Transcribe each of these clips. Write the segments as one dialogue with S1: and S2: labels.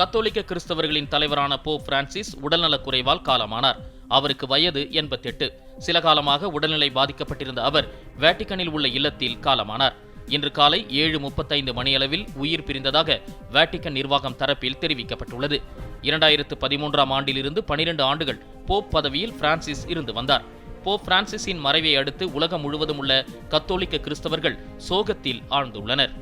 S1: கத்தோலிக்க கிறிஸ்தவர்களின் தலைவரான போ பிரான்சிஸ் உடல்நலக்குறைவால் காலமானார் அவருக்கு வயது எண்பத்தெட்டு சில காலமாக உடல்நிலை பாதிக்கப்பட்டிருந்த அவர் வேட்டிக்கனில் உள்ள இல்லத்தில் காலமானார் இன்று காலை ஏழு முப்பத்தைந்து மணியளவில் உயிர் பிரிந்ததாக வேட்டிக்கன் நிர்வாகம் தரப்பில் தெரிவிக்கப்பட்டுள்ளது இரண்டாயிரத்து பதிமூன்றாம் ஆண்டிலிருந்து பனிரெண்டு ஆண்டுகள் போப் பதவியில் பிரான்சிஸ் இருந்து வந்தார் போப் பிரான்சிஸின் மறைவை அடுத்து உலகம் முழுவதும் உள்ள கத்தோலிக்க கிறிஸ்தவர்கள் சோகத்தில் ஆழ்ந்துள்ளனர்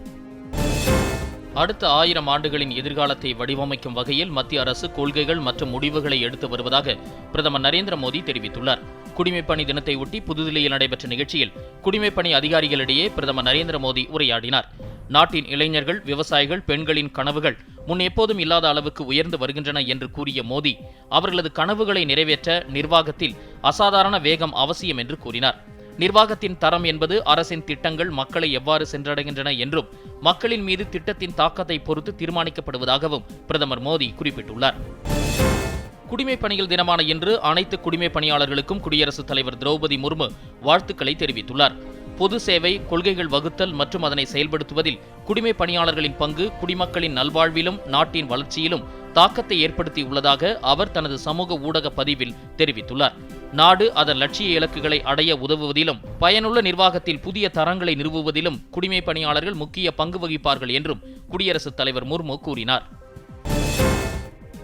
S1: அடுத்த ஆயிரம் ஆண்டுகளின் எதிர்காலத்தை வடிவமைக்கும் வகையில் மத்திய அரசு கொள்கைகள் மற்றும் முடிவுகளை எடுத்து வருவதாக பிரதமர் நரேந்திர மோடி தெரிவித்துள்ளார் குடிமைப்பணி தினத்தை ஒட்டி புதுதில்லியில் நடைபெற்ற நிகழ்ச்சியில் குடிமைப்பணி அதிகாரிகளிடையே பிரதமர் நரேந்திர மோடி உரையாடினார் நாட்டின் இளைஞர்கள் விவசாயிகள் பெண்களின் கனவுகள் முன் எப்போதும் இல்லாத அளவுக்கு உயர்ந்து வருகின்றன என்று கூறிய மோடி அவர்களது கனவுகளை நிறைவேற்ற நிர்வாகத்தில் அசாதாரண வேகம் அவசியம் என்று கூறினார் நிர்வாகத்தின் தரம் என்பது அரசின் திட்டங்கள் மக்களை எவ்வாறு சென்றடைகின்றன என்றும் மக்களின் மீது திட்டத்தின் தாக்கத்தை பொறுத்து தீர்மானிக்கப்படுவதாகவும் பிரதமர் மோடி குறிப்பிட்டுள்ளார் குடிமைப் பணிகள் தினமான இன்று அனைத்து குடிமைப் பணியாளர்களுக்கும் குடியரசுத் தலைவர் திரௌபதி முர்மு வாழ்த்துக்களை தெரிவித்துள்ளார் பொது சேவை கொள்கைகள் வகுத்தல் மற்றும் அதனை செயல்படுத்துவதில் குடிமை பணியாளர்களின் பங்கு குடிமக்களின் நல்வாழ்விலும் நாட்டின் வளர்ச்சியிலும் தாக்கத்தை ஏற்படுத்தியுள்ளதாக அவர் தனது சமூக ஊடக பதிவில் தெரிவித்துள்ளார் நாடு அதன் லட்சிய இலக்குகளை அடைய உதவுவதிலும் பயனுள்ள நிர்வாகத்தில் புதிய தரங்களை நிறுவுவதிலும் குடிமை பணியாளர்கள் முக்கிய பங்கு வகிப்பார்கள் என்றும் குடியரசுத் தலைவர் முர்மு கூறினார்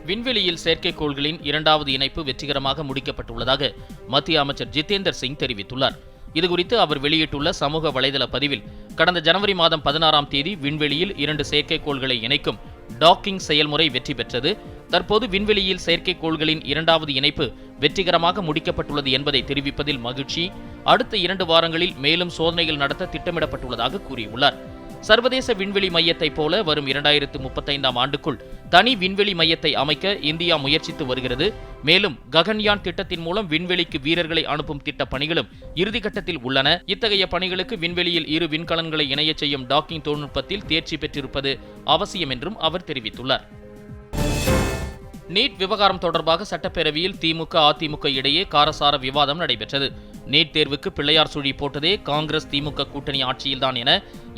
S1: விண்வெளியில் செயற்கைக்கோள்களின் இரண்டாவது இணைப்பு வெற்றிகரமாக முடிக்கப்பட்டுள்ளதாக மத்திய அமைச்சர் ஜிதேந்தர் சிங் தெரிவித்துள்ளார் இதுகுறித்து அவர் வெளியிட்டுள்ள சமூக வலைதள பதிவில் கடந்த ஜனவரி மாதம் பதினாறாம் தேதி விண்வெளியில் இரண்டு செயற்கைக்கோள்களை இணைக்கும் டாக்கிங் செயல்முறை வெற்றி பெற்றது தற்போது விண்வெளியில் செயற்கைக்கோள்களின் இரண்டாவது இணைப்பு வெற்றிகரமாக முடிக்கப்பட்டுள்ளது என்பதை தெரிவிப்பதில் மகிழ்ச்சி அடுத்த இரண்டு வாரங்களில் மேலும் சோதனைகள் நடத்த திட்டமிடப்பட்டுள்ளதாக கூறியுள்ளார் சர்வதேச விண்வெளி மையத்தைப் போல வரும் இரண்டாயிரத்து முப்பத்தைந்தாம் ஆண்டுக்குள் தனி விண்வெளி மையத்தை அமைக்க இந்தியா முயற்சித்து வருகிறது மேலும் ககன்யான் திட்டத்தின் மூலம் விண்வெளிக்கு வீரர்களை அனுப்பும் திட்ட பணிகளும் இறுதிக்கட்டத்தில் உள்ளன இத்தகைய பணிகளுக்கு விண்வெளியில் இரு விண்கலன்களை இணைய செய்யும் டாக்கிங் தொழில்நுட்பத்தில் தேர்ச்சி பெற்றிருப்பது அவசியம் என்றும் அவர் தெரிவித்துள்ளார் நீட் விவகாரம் தொடர்பாக சட்டப்பேரவையில் திமுக அதிமுக இடையே காரசார விவாதம் நடைபெற்றது நீட் தேர்வுக்கு பிள்ளையார் சுழி போட்டதே காங்கிரஸ் திமுக கூட்டணி ஆட்சியில்தான் என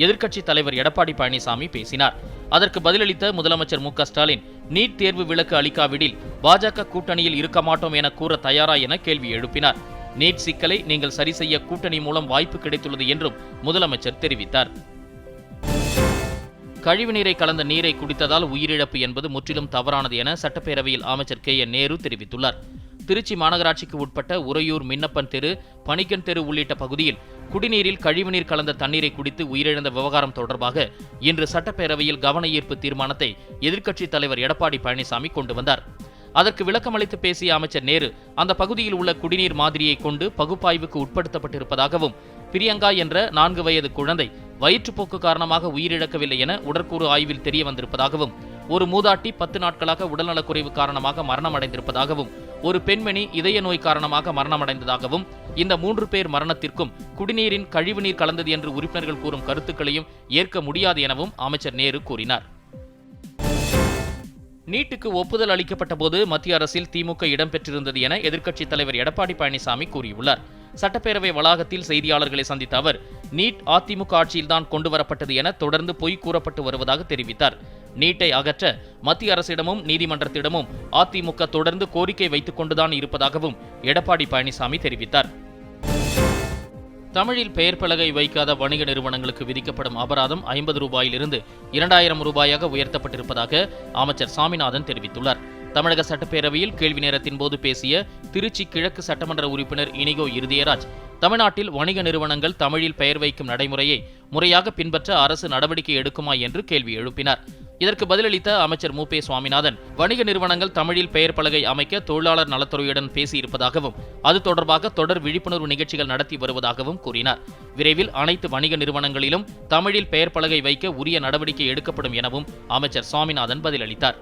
S1: எதிர்க்கட்சித் தலைவர் எடப்பாடி பழனிசாமி பேசினார் அதற்கு பதிலளித்த முதலமைச்சர் மு ஸ்டாலின் நீட் தேர்வு விலக்கு அளிக்காவிடில் பாஜக கூட்டணியில் இருக்க மாட்டோம் என கூற தயாரா என கேள்வி எழுப்பினார் நீட் சிக்கலை நீங்கள் சரி செய்ய கூட்டணி மூலம் வாய்ப்பு கிடைத்துள்ளது என்றும் முதலமைச்சர் தெரிவித்தார் கழிவுநீரை கலந்த நீரை குடித்ததால் உயிரிழப்பு என்பது முற்றிலும் தவறானது என சட்டப்பேரவையில் அமைச்சர் கே என் நேரு தெரிவித்துள்ளார் திருச்சி மாநகராட்சிக்கு உட்பட்ட உறையூர் மின்னப்பன் தெரு பணிக்கன் தெரு உள்ளிட்ட பகுதியில் குடிநீரில் கழிவுநீர் கலந்த தண்ணீரை குடித்து உயிரிழந்த விவகாரம் தொடர்பாக இன்று சட்டப்பேரவையில் கவன ஈர்ப்பு தீர்மானத்தை எதிர்க்கட்சித் தலைவர் எடப்பாடி பழனிசாமி கொண்டு வந்தார் அதற்கு விளக்கமளித்து பேசிய அமைச்சர் நேரு அந்த பகுதியில் உள்ள குடிநீர் மாதிரியை கொண்டு பகுப்பாய்வுக்கு உட்படுத்தப்பட்டிருப்பதாகவும் பிரியங்கா என்ற நான்கு வயது குழந்தை வயிற்றுப்போக்கு காரணமாக உயிரிழக்கவில்லை என உடற்கூறு ஆய்வில் தெரிய வந்திருப்பதாகவும் ஒரு மூதாட்டி பத்து நாட்களாக உடல்நலக்குறைவு காரணமாக மரணம் அடைந்திருப்பதாகவும் ஒரு பெண்மணி இதய நோய் காரணமாக மரணமடைந்ததாகவும் இந்த மூன்று பேர் மரணத்திற்கும் குடிநீரின் கழிவுநீர் கலந்தது என்று உறுப்பினர்கள் கூறும் கருத்துக்களையும் ஏற்க முடியாது எனவும் அமைச்சர் நேரு கூறினார் நீட்டுக்கு ஒப்புதல் அளிக்கப்பட்ட போது மத்திய அரசில் திமுக இடம்பெற்றிருந்தது என எதிர்க்கட்சித் தலைவர் எடப்பாடி பழனிசாமி கூறியுள்ளார் சட்டப்பேரவை வளாகத்தில் செய்தியாளர்களை சந்தித்த அவர் நீட் அதிமுக ஆட்சியில்தான் கொண்டுவரப்பட்டது என தொடர்ந்து பொய் கூறப்பட்டு வருவதாக தெரிவித்தார் நீட்டை அகற்ற மத்திய அரசிடமும் நீதிமன்றத்திடமும் அதிமுக தொடர்ந்து கோரிக்கை வைத்துக் கொண்டுதான் இருப்பதாகவும் எடப்பாடி பழனிசாமி தெரிவித்தார் தமிழில் பெயர் பலகை வைக்காத வணிக நிறுவனங்களுக்கு விதிக்கப்படும் அபராதம் ஐம்பது ரூபாயிலிருந்து இரண்டாயிரம் ரூபாயாக உயர்த்தப்பட்டிருப்பதாக அமைச்சர் சாமிநாதன் தெரிவித்துள்ளார் தமிழக சட்டப்பேரவையில் கேள்வி நேரத்தின் போது பேசிய திருச்சி கிழக்கு சட்டமன்ற உறுப்பினர் இனிகோ இருதயராஜ் தமிழ்நாட்டில் வணிக நிறுவனங்கள் தமிழில் பெயர் வைக்கும் நடைமுறையை முறையாக பின்பற்ற அரசு நடவடிக்கை எடுக்குமா என்று கேள்வி எழுப்பினார் இதற்கு பதிலளித்த அமைச்சர் மு பே சுவாமிநாதன் வணிக நிறுவனங்கள் தமிழில் பெயர் பலகை அமைக்க தொழிலாளர் நலத்துறையுடன் பேசியிருப்பதாகவும் அது தொடர்பாக தொடர் விழிப்புணர்வு நிகழ்ச்சிகள் நடத்தி வருவதாகவும் கூறினார் விரைவில் அனைத்து வணிக நிறுவனங்களிலும் தமிழில் பெயர் பலகை வைக்க உரிய நடவடிக்கை எடுக்கப்படும் எனவும் அமைச்சர் சுவாமிநாதன் பதிலளித்தார்